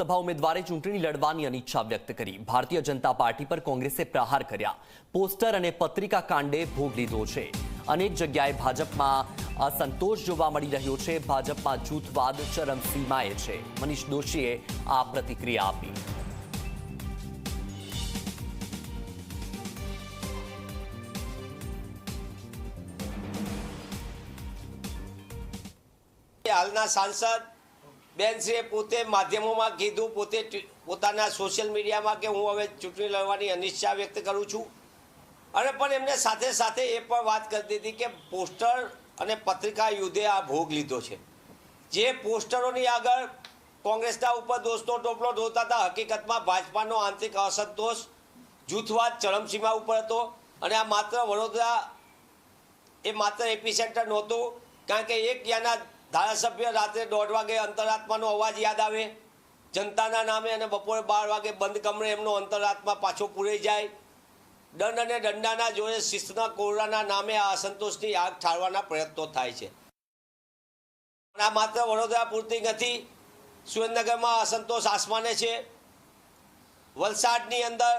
લોકસભા ઉમેદવારે ચૂંટણી લડવાની અનિચ્છા વ્યક્ત કરી. ભારતીય જનતા પાર્ટી પર કોંગ્રેસે પ્રહાર કર્યા. પોસ્ટર અને પત્રિકા કાંડે ભોગ લીધો છે. અનેક જગ્યાએ ભાજપમાં અસંતોષ જોવા મળી રહ્યો છે. ભાજપમાં જૂથવાદ ચરમસીમાએ છે. મનીષ દોશીએ આ પ્રતિક્રિયા આપી. હાલના સાંસદ બેનશ્રીએ પોતે માધ્યમોમાં કીધું, પોતે પોતાના સોશિયલ મીડિયામાં કે હું હવે ચૂંટણી લડવાની અનિચ્છા વ્યક્ત કરું છું. અને પણ એમને સાથે સાથે એ પણ વાત કરી દીધી કે પોસ્ટર અને પત્રિકા યુદ્ધે આ ભોગ લીધો છે. જે પોસ્ટરોની આગળ કોંગ્રેસના ઉપર દોષનો ટોપલો ઢોતા હતા, હકીકતમાં ભાજપાનો આંતરિક અસંતોષ જૂથવાદ ચરમસીમા ઉપર હતો અને આ માત્ર વડોદરા એ માત્ર એપી સેન્ટર નહોતું, કારણ કે એક ત્યાંના ધારાસભ્ય રાત્રે દોઢ વાગે અંતરાત્માનો અવાજ યાદ આવે. જનતાના નામે અને બપોરે બાર વાગે બંધ કમરે એમનો અંતરાત્મા પાછો પૂરાઈ જાય. દંડ અને દંડાના જોડે શિસ્તના કોરડાના નામે આ અસંતોષની આગ ઠારવાના પ્રયત્નો થાય છે. આ માત્ર વડોદરા પૂરતી નથી, સુરેન્દ્રનગરમાં અસંતોષ આસમાને છે. વલસાડની અંદર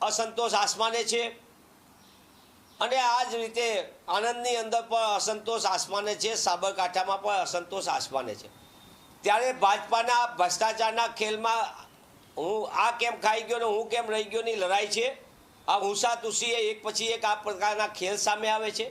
અસંતોષ આસમાને છે. અને આ જ રીતે આણંદની અંદર પણ અસંતોષ આસમાને છે, સાબરકાંઠામાં પણ અસંતોષ આસમાને છે. ત્યારે ભાજપાના ભ્રષ્ટાચારના ખેલમાં હું આ કેમ ખાઈ ગયો ને હું કેમ રહી ગયોની લડાઈ છે. આ હુંસા તુસીએ એક પછી એક આ પ્રકારના ખેલ સામે આવે છે.